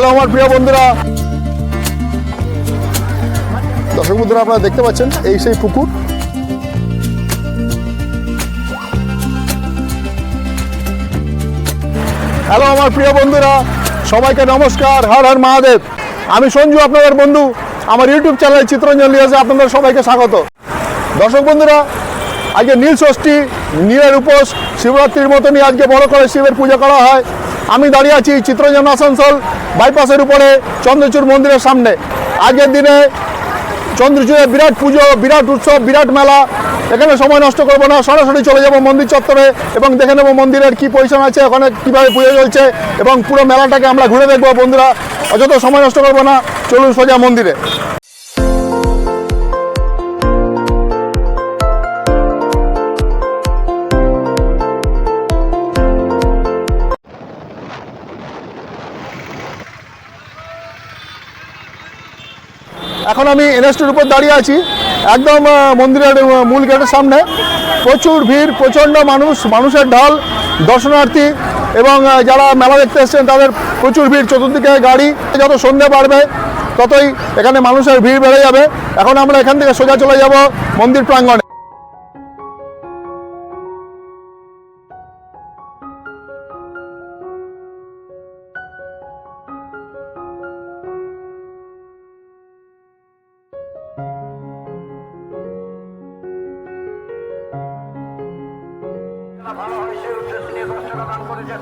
Hello, আমার প্রিয় বন্ধুরা। দর্শক বন্ধুরা, আপনারা দেখতে পাচ্ছেন এই সেই পুকুর। হ্যালো, আমার প্রিয় বন্ধুরা, সবাইকে নমস্কার, হর হর মহাদেব। আমি সঞ্জু, আপনাদের বন্ধু। আমার ইউটিউব চ্যানেল চিত্রঞ্জন লিয়াজে আপনাদের সবাইকে স্বাগত। দর্শক বন্ধুরা, আজকে নীল ষষ্ঠী, নীলের উপোস, শিবরাত্রির মতনই আজকে বড় করে শিবের পুজো করা হয়। আমি দাঁড়িয়ে আছি চিত্রঞ্জন আসানসোল বাইপাসের উপরে চন্দ্রচূড় মন্দিরের সামনে। আজকের দিনে চন্দ্রচূড়ে বিরাট পুজো, বিরাট উৎসব, বিরাট মেলা। এখানে সময় নষ্ট করব না, সরাসরি চলে যাব মন্দির চত্বরে এবং দেখে নেব মন্দিরের কী পজিশন আছে, ওখানে কীভাবে পুজো চলছে এবং পুরো মেলাটাকে আমরা ঘুরে দেখব বন্ধুরা। অযথা সময় নষ্ট করব না, চলুন সোজা মন্দিরে। এখন আমি এনএসটির উপর দাঁড়িয়ে আছি। একদম মন্দিরের মূল গেটের সামনে। প্রচুর ভিড়, প্রচণ্ড মানুষ, মানুষের ঢাল, দর্শনার্থী এবং যারা মেলা দেখতে এসছেন, তাদের প্রচুর ভিড়। চতুর্দিকে গাড়ি, যত সন্ধে বাড়বে, ততই এখানে মানুষের ভিড় বেড়ে যাবে। এখন আমরা এখান থেকে সোজা চলে যাব মন্দির প্রাঙ্গণে। ভালো হয় সেই উদ্দেশ্যে নিয়ে দশ টাকা দান করেছেন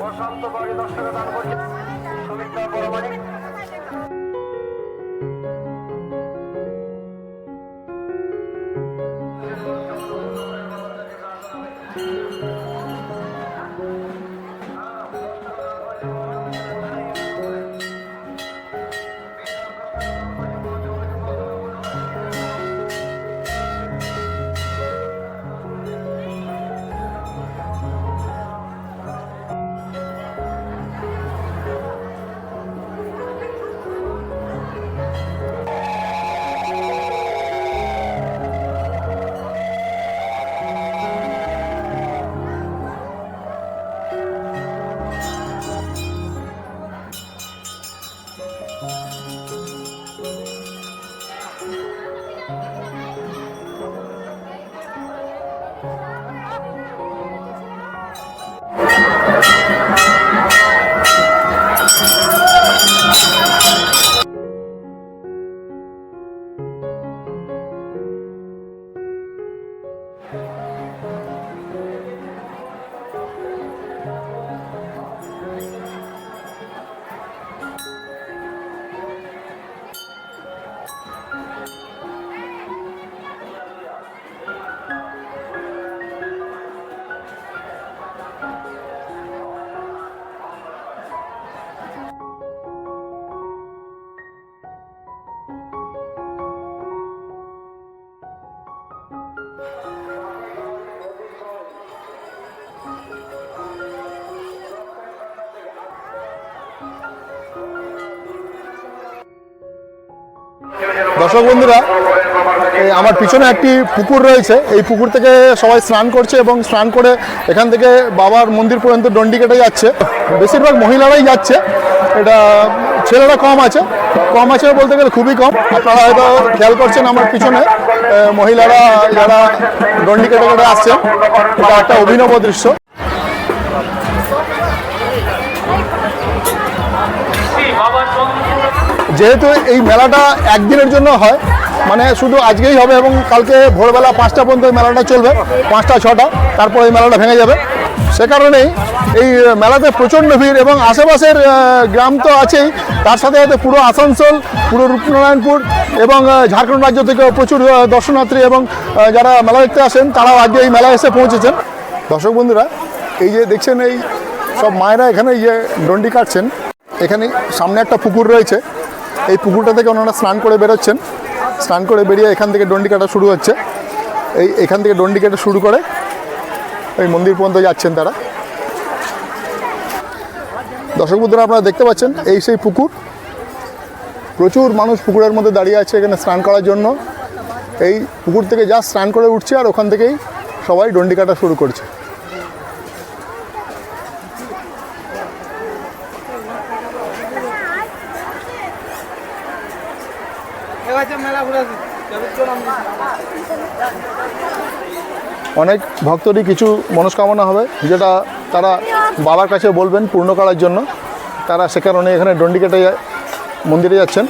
বসন্ত বাড়ি দশ টাকা দান করেছেন সুমিত্রা পরমাণিক দর্শক বন্ধুরা আমার পিছনে একটি পুকুর রয়েছে। এই পুকুর থেকে সবাই স্নান করছে এবং স্নান করে এখান থেকে বাবার মন্দির পর্যন্ত ডন্ডি কেটে যাচ্ছে। বেশিরভাগ মহিলারাই যাচ্ছে। এটা ছেলেরা কম আছে। কম আছে বলতে গেলে খুবই কম। আপনারা হয়তো খেয়াল করছেন আমার পিছনে মহিলারা যারা ডন্ডি কেটে কেটে আসছে এটা একটা অভিনব দৃশ্য। যেহেতু এই মেলাটা একদিনের জন্য হয় মানে শুধু আজকেই হবে এবং কালকে ভোরবেলা পাঁচটা পর্যন্ত এই মেলাটা চলবে, পাঁচটা, ছটা, তারপর এই মেলাটা ভেঙে যাবে। সে কারণেই এই মেলাতে প্রচণ্ড ভিড় এবং আশেপাশের গ্রাম তো আছেই, তার সাথে সাথে পুরো আসানসোল, পুরো রূপনারায়ণপুর এবং ঝাড়খণ্ড রাজ্য থেকে প্রচুর দর্শনার্থী এবং যারা মেলা দেখতে আসেন, তারাও আজকে এই মেলায় এসে পৌঁছেছেন। দর্শক বন্ধুরা, এই যে দেখছেন এই সব মায়েরা এখানে ইয়ে ডন্ডি কাটছেন, এখানে সামনে একটা পুকুর রয়েছে। এই পুকুরটা থেকে ওনারা স্নান করে বেরোচ্ছেন। স্নান করে বেরিয়ে এখান থেকে ডন্ডি কাটা শুরু হচ্ছে। এই এখান থেকে ডন্ডি কাটা শুরু করে এই মন্দির পর্যন্ত যাচ্ছেন তারা। দর্শক বন্ধুরা, আপনারা দেখতে পাচ্ছেন, এই সেই পুকুর। প্রচুর মানুষ পুকুরের মধ্যে দাঁড়িয়ে আছে এখানে স্নান করার জন্য। এই পুকুর থেকে যা স্নান করে উঠছে আর ওখান থেকেই সবাই ডন্ডি কাটা শুরু করছে। অনেক ভক্তরই কিছু মনস্কামনা হবে, যেটা তারা বাবার কাছে বলবেন পূর্ণ করার জন্য। তারা সে কারণে এখানে ডন্ডিকেটে মন্দিরে যাচ্ছেন।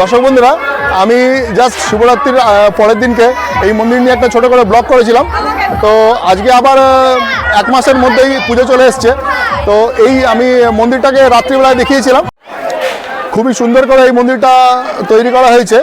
দর্শক বন্ধুরা, আমি জাস্ট শিবরাত্রির পরের দিনকে এই মন্দির নিয়ে একটা ছোটো করে ব্লগ করেছিলাম। তো আজকে আবার এক মাসের মধ্যেই পুজো চলে এসছে। তো এই আমি মন্দিরটাকে রাত্রিবেলায় দেখিয়েছিলাম। খুবই সুন্দর করে এই মন্দিরটা তৈরি করা হয়েছে।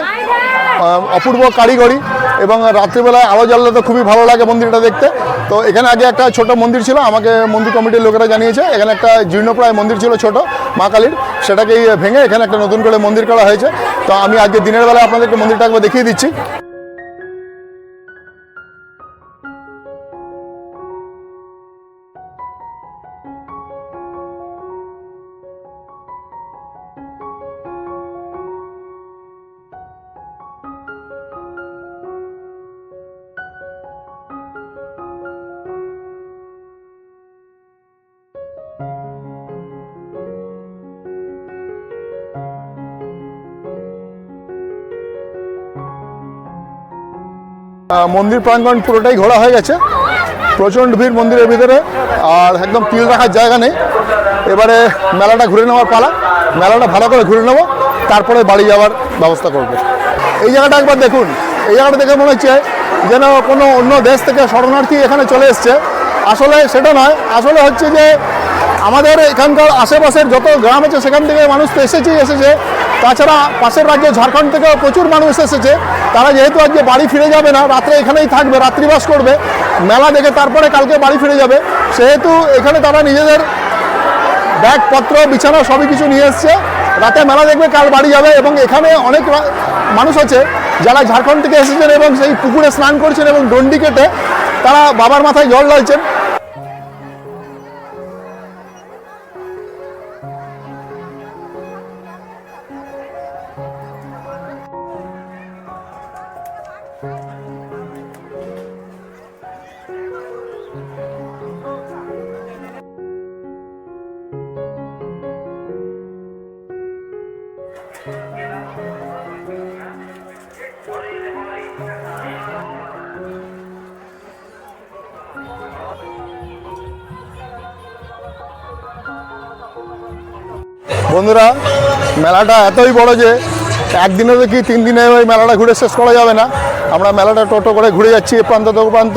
অপূর্ব কারিগরি। এবং রাত্রিবেলায় আলো জ্বাললে তো খুবই ভালো লাগে মন্দিরটা দেখতে। তো এখানে আগে একটা ছোট মন্দির ছিল, আমাকে মন্দির কমিটির লোকেরা জানিয়েছে। এখানে একটা জীর্ণপ্রায় মন্দির ছিল ছোট, মা কালীর। সেটাকেই ভেঙে এখানে একটা নতুন করে মন্দির করা হয়েছে। তো আমি আজকে দিনের বেলা আপনাদেরকে মন্দিরটা একবার দেখিয়ে দিচ্ছি। মন্দির প্রাঙ্গণ পুরোটাই ঘোরা হয়ে গেছে। প্রচণ্ড ভিড় মন্দিরের ভিতরে, আর একদম তিল রাখার জায়গা নেই। এবারে মেলাটা ঘুরে নেওয়ার পালা। মেলাটা ভালো করে ঘুরে নেব, তারপরে বাড়ি যাওয়ার ব্যবস্থা করব। এই জায়গাটা একবার দেখুন। এই জায়গাটা দেখে মনে হচ্ছে যেন কোনো অন্য দেশ থেকে শরণার্থী এখানে চলে এসছে। আসলে সেটা নয়। আসলে হচ্ছে যে আমাদের এখানকার আশেপাশের যত গ্রাম আছে, সেখান থেকে মানুষ তো এসেছেই এসেছে। তাছাড়া পাশের রাজ্য ঝাড়খণ্ড থেকেও প্রচুর মানুষ এসেছে। তারা যেহেতু আজকে বাড়ি ফিরে যাবে না, রাত্রে এখানেই থাকবে, রাত্রিবাস করবে, মেলা দেখে তারপরে কালকে বাড়ি ফিরে যাবে, সেহেতু এখানে তারা নিজেদের ব্যাগপত্র, বিছানা সবই কিছু নিয়ে এসছে। রাতে মেলা দেখবে কাল বাড়ি যাবে এবং এখানে অনেক মানুষ আছে যারা ঝাড়খণ্ড থেকে এসেছেন এবং সেই পুকুরে স্নান করছেন এবং ডন্ডি কেটে তারা বাবার মাথায় জল ঢালছেন। বন্ধুরা, মেলাটা এতই বড় যে একদিনে কি তিন দিনে ওই মেলাটা ঘুরে শেষ করা যাবে না। আমরা মেলাটা টোটো করে ঘুরে যাচ্ছি এ প্রান্ত তো প্রান্ত।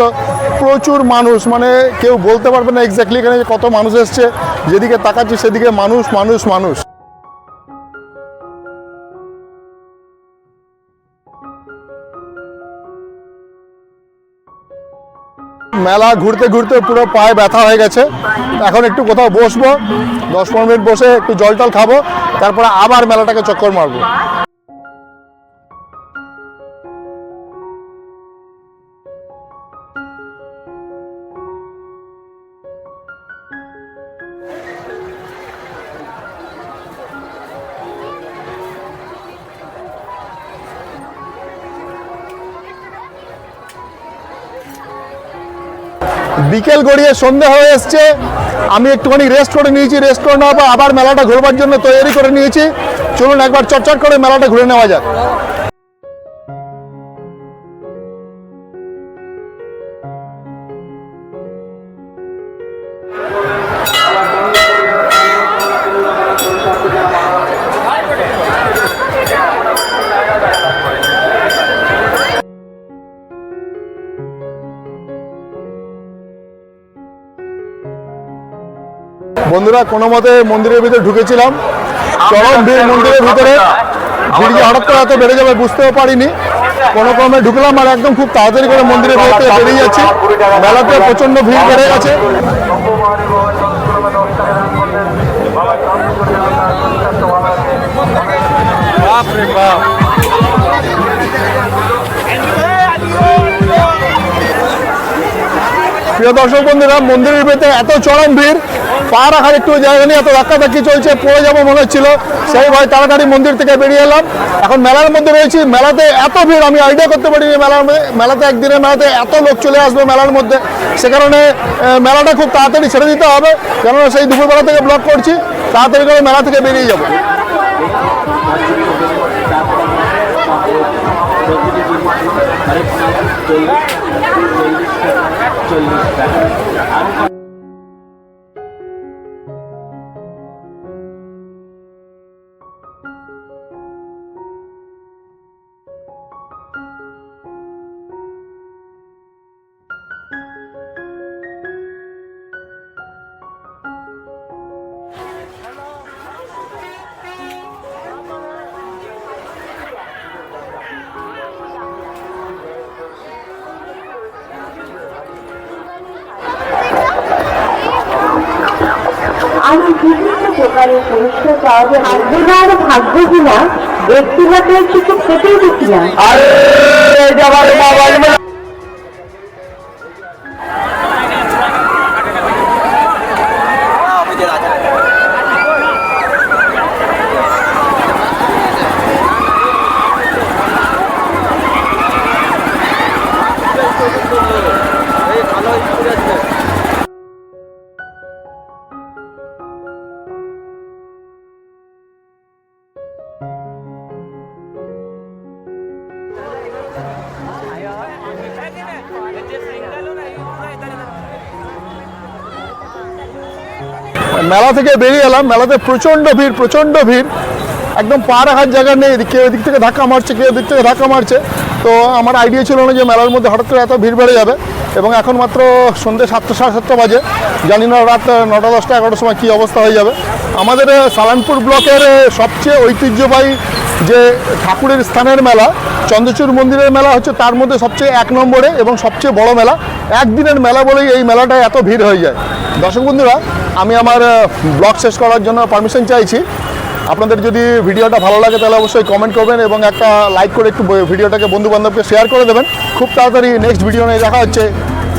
প্রচুর মানুষ মানে কেউ বলতে পারবে না এক্স্যাক্টলি এখানে কত মানুষ এসছে। যেদিকে তাকাচ্ছি সেদিকে মানুষ মানুষ মানুষ। মেলা ঘুরতে ঘুরতে পুরো পায়ে ব্যথা হয়ে গেছে। এখন একটু কোথাও বসবো, দশ পনেরো মিনিট বসে একটু জল টল খাব, তারপরে আবার মেলাটাকে চক্কর মারবো। বিকেল গড়িয়ে সন্ধ্যা হয়ে এসছে। আমি একটুখানি রেস্ট করে নিয়েছি রেস্ট করে নেওয়ার পর আবার মেলাটা ঘোরবার জন্য তৈরি করে নিয়েছি। চলুন একবার চটচট করে মেলাটা ঘুরে নেওয়া যাক। বন্ধুরা, কোনো মতে মন্দিরের ভিতরে ঢুকেছিলাম। চরম ভিড় মন্দিরের ভিতরে। ভিড় যে হঠাৎ করে এত বেড়ে যাবে বুঝতেও পারিনি। কোনো ক্রমে ঢুকলাম আর একদম খুব তাড়াতাড়ি করে মন্দিরের ভেতর বেরিয়ে যাচ্ছি। মেলাতে প্রচণ্ড ভিড় বেড়ে গেছে। প্রিয় দর্শক বন্ধুরা, মন্দিরের ভেতরে এত চরম ভিড়। পা রাখার একটু জায়গা নেই এত ধাক্কাধাক্কি চলছে, পড়ে যাব মনে হচ্ছিল। সেই ভয় তাড়াতাড়ি মন্দির থেকে বেরিয়ে এলাম। এখন মেলার মধ্যে রয়েছি। মেলাতে এত ভিড়, আমি আইডিয়া করতে পারিনি মেলার মেলাতে একদিনের মেলাতে এত লোক চলে আসবে মেলার মধ্যে। সে কারণে মেলাটা খুব তাড়াতাড়ি ছেড়ে দিতে হবে। কেননা সেই দুপুরবেলা থেকে ব্লক করছি। তাড়াতাড়ি করে মেলা থেকে বেরিয়ে যাব। প্রকারের পুরস্কার পাওয়া যায়। ভাগ্য আর ভাগ্য কিনা একটি হাতে কিছু খেতেই দেখি না? মেলা থেকে বেরিয়ে এলাম। মেলাতে প্রচণ্ড ভিড় প্রচণ্ড ভিড়। একদম পা রাখার জায়গা নেই। কেউ এদিক থেকে ধাক্কা মারছে, কেউ এদিক থেকে ধাক্কা মারছে। তো আমার আইডিয়া ছিল না যে মেলার মধ্যে হঠাৎ করে এত ভিড় বেড়ে যাবে। এবং এখন মাত্র সন্ধ্যে সাতটা, সাড়ে সাতটা বাজে। জানি না রাত নটা, দশটা, এগারোটার সময় কী অবস্থা হয়ে যাবে। আমাদের সালানপুর ব্লকের সবচেয়ে ঐতিহ্যবাহী যে ঠাকুরের স্থানের মেলা, চন্দ্রচূড় মন্দিরের মেলা হচ্ছে তার মধ্যে সবচেয়ে এক নম্বরে এবং সবচেয়ে বড় মেলা। একদিনের মেলা বলেই এই মেলাটায় এত ভিড় হয়ে যায়। দর্শক বন্ধুরা আমি আমার ব্লগ শেষ করার জন্য পারমিশন চাইছি। আপনাদের যদি ভিডিওটা ভালো লাগে তাহলে অবশ্যই কমেন্ট করবেন এবং একটা লাইক করে একটু ভিডিওটাকে বন্ধু বান্ধবকে শেয়ার করে দেবেন। খুব তাড়াতাড়ি নেক্সট ভিডিও নিয়ে দেখা হচ্ছে।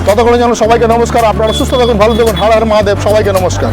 ততক্ষণে যেন সবাইকে নমস্কার। আপনারা সুস্থ থাকুন, ভালো থাকুন। হার হার মহাদেব, সবাইকে নমস্কার।